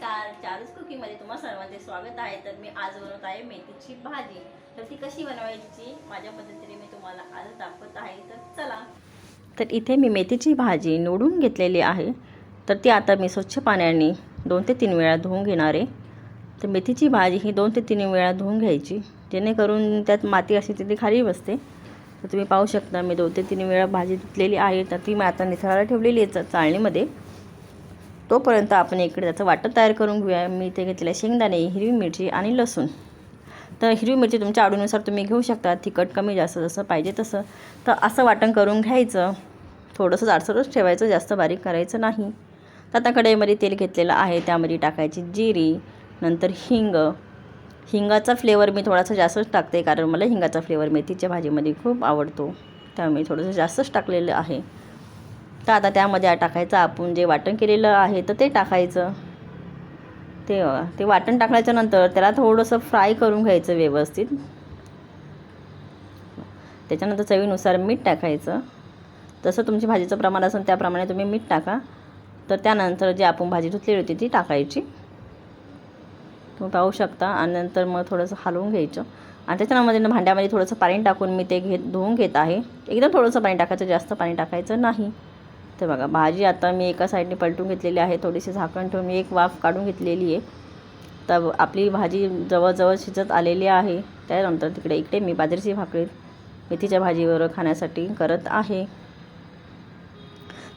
नमस्कार चारूस कुकिंगमध्ये तुम्हा सर्वांचे स्वागत आहे. तर मी आज बनवत आहे मेथीची भाजी. तर ती कशी बनवायची? माझ्या पद्धतीने मी तुम्हाला आज दाखवत आहे. तर चला. तर इथे मी मेथीची भाजी निवडून घेतलेली आहे. तर ती आता मी स्वच्छ पाण्याने दोन ते तीन वेळा धुवून घेणार आहे. तर मेथीची भाजी ही दोन ते तीन वेळा धुवून घ्यायची. जेणेकरून त्यात माती अशी तिथे खाली बसते. तर तुम्ही पाहू शकता मी दोन ते तीन वेळा भाजी धुतलेली आहे. तर ती मी आता निथळायला ठेवलेली आहे चाळणीमध्ये. तोपर्यंत आपण इकडे त्याचं वाटण तयार करून घेऊया. मी इथे घेतलेले शेंगदाणे हिरवी मिरची आणि लसूण. तर हिरवी मिरची तुमच्या आवडीनुसार तुम्ही घेऊ शकता. तिखट कमी जास्त जसं पाहिजे तसं. तर असं वाटण करून घ्यायचं. थोडंसं जाडसरच ठेवायचं जास्त बारीक करायचं नाही. तर आता कढईमध्ये तेल घेतलेलं आहे. त्यामध्ये टाकायची जिरी नंतर हिंग. हिंगाचा फ्लेवर मी थोडासा जास्तच टाकते कारण मला हिंगाचा फ्लेवर मेथीच्या भाजीमध्ये खूप आवडतो. त्यामुळे थोडंसं जास्तच टाकलेलं आहे. तर आता त्यामध्ये टाकायचं आपण जे वाटण केलेलं आहे तर ते टाकायचं. ते ते वाटण टाकल्याच्या नंतर त्याला थोडंसं फ्राय करून घ्यायचं व्यवस्थित. त्याच्यानंतर चवीनुसार मीठ टाकायचं. जसं तुमची भाजीचं प्रमाण असेल त्याप्रमाणे तुम्ही मीठ टाका. तर त्यानंतर जे आपण भाजी धुतलेली होती ती टाकायची. तुम्ही पाहू शकता. आणि नंतर मग थोडंसं हलवून घ्यायचं. आणि त्याच्यामध्ये भांड्यामध्ये थोडंसं पाणी टाकून मी ते घेत धुवून घेत आहे. एकदम थोडंसं पाणी टाकायचं जास्त पाणी टाकायचं नाही. तर बघा. भाजी आता मी एका साईडने पलटून घेतलेली आहे. थोडीशी झाकण ठेवून मी एक वाफ काढून घेतलेली आहे. तर आपली भाजी जवळजवळ शिजत आलेली आहे. त्यानंतर तिकडे इकडे मी बाजरीची भाकरी मेथीच्या भाजीवर खाण्यासाठी करत आहे.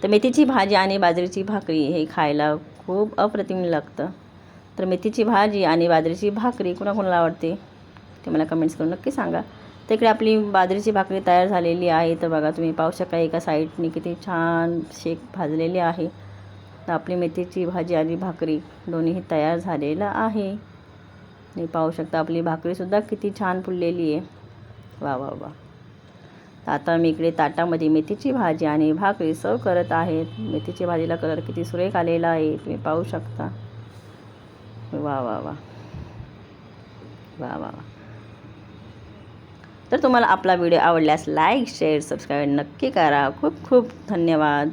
तर मेथीची भाजी आणि बाजरीची भाकरी हे खायला खूप अप्रतिम लागतं. तर मेथीची भाजी आणि बाजरीची भाकरी कुणाकुणाला आवडते ते मला कमेंट्स करून नक्की सांगा. तर इकडे आपली बाजरीची भाकरी तयार झालेली आहे. तर बघा तुम्ही पाहू शकता एका साईडने किती छान शेक भाजलेली आहे. तर आपली मेथीची भाजी आणि भाकरी दोन्हीही तयार झालेलं आहे. तुम्ही पाहू शकता आपली भाकरीसुद्धा किती छान फुललेली आहे. वा वा वा. आता मी इकडे ताटामध्ये मेथीची भाजी आणि भाकरी सर्व करत आहे. मेथीची भाजीला कलर किती सुरेख आलेला आहे. तुम्ही पाहू शकता. वा वा वा. वा वा वा. तर तुम्हाला आपला व्हिडिओ आवडल्यास लाईक शेअर सबस्क्राईब नक्की करा. खूप खूप धन्यवाद.